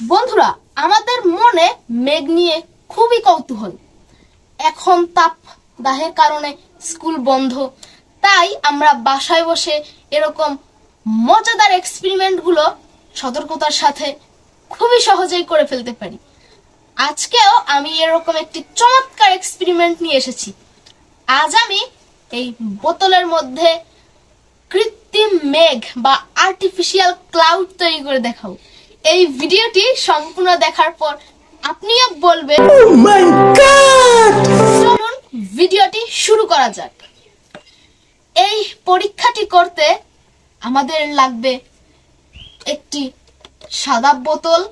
বন্ধুরা, আমাদের মনে মেঘ নিয়ে খুবই কৌতূহল। এখন তাপ দাহের কারণে স্কুল বন্ধ। তাই আমরা বাসায় বসে এরকম মজাদার এক্সপেরিমেন্টগুলো সতর্কতার সাথে খুবই সহজেই করে ফেলতে পারি। আজকেও আমি এরকম একটি চমৎকার এক্সপেরিমেন্ট নিয়ে এসেছি। আজ আমি এই বোতলের মধ্যে কৃত্রিম মেঘ বা আর্টিফিশিয়াল ক্লাউড তৈরি করে দেখাবো। এই ভিডিওটি সম্পূর্ণ দেখার পর আপনিও বলবেন চলুন ভিডিওটি শুরু করা যাক। এই পরীক্ষাটি করতে আমাদের লাগবে একটি সাদা বোতল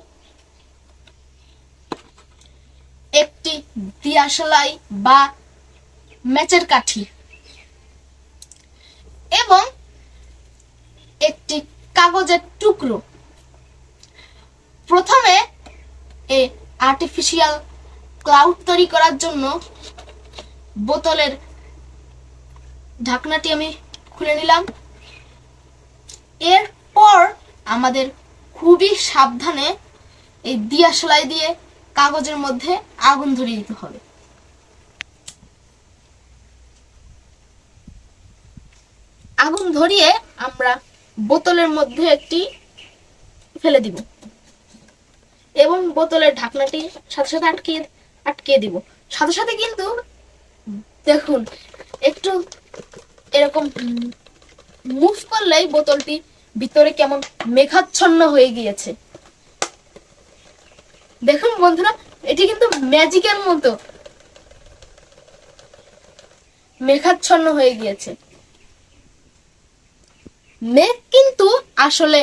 একটি দিয়াশলাই বা ম্যাচের কাঠি এবং একটি কাগজের টুকরো। প্রথমে এই আর্টিফিশিয়াল ক্লাউড তৈরি করার জন্য বোতলের ঢাকনাটি আমি খুলে নিলাম। এরপর আমাদের খুবই সাবধানে এই দিয়া সেলাই দিয়ে কাগজের মধ্যে আগুন ধরিয়ে দিতে হবে। আগুন ধরিয়ে আমরা বোতলের মধ্যে একটি ফেলে দিব। বোতলের ঢাকনাটি সাথে সাথে আটকিয়ে আটকিয়ে দিব। সাথে সাথে কিন্তু দেখুন, একটু এরকম মুভ করলেই বোতলটি ভিতরে কেমন মেঘাচ্ছন্ন হয়ে গিয়েছে। দেখুন বন্ধুরা, এটি কিন্তু ম্যাজিকের মতো মেঘাচ্ছন্ন হয়ে গিয়েছে। মেঘ কিন্তু আসলে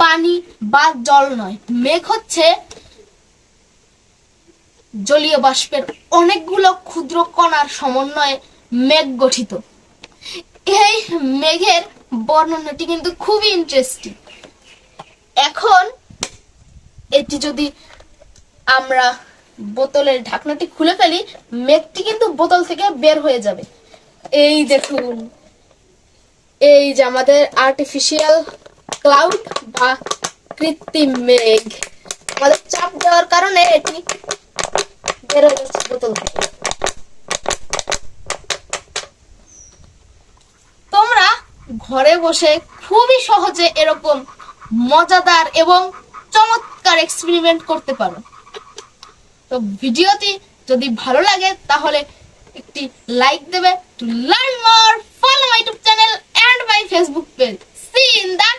পানি বা জল নয়, মেঘ হচ্ছে জলীয় বাষ্পের অনেকগুলো ক্ষুদ্র কণার সমন্বয়ে মেঘ গঠিত। এই মেঘের বর্ণনাটি কিন্তু খুবই ইন্টারেস্টিং এখন এটি যদি আমরা বোতলের ঢাকনাটি খুলে ফেলি, মেঘটি কিন্তু বোতল থেকে বের হয়ে যাবে। এই দেখুন, এই যে আমাদের আর্টিফিশিয়াল ক্লাউড বা কৃত্রিম মেঘ। আমাদের চাপ দেওয়ার কারণে এটি বের হয়ে যাচ্ছে বোতল থেকে তোমরা ঘরে বসে খুবই সহজে এরকম মজাদার এবং চমৎকার এক্সপেরিমেন্ট করতে পারো। তো ভিডিওটি যদি ভালো লাগে, তাহলে একটি লাইক দেবে to learn more follow my YouTube channel and my Facebook page see in the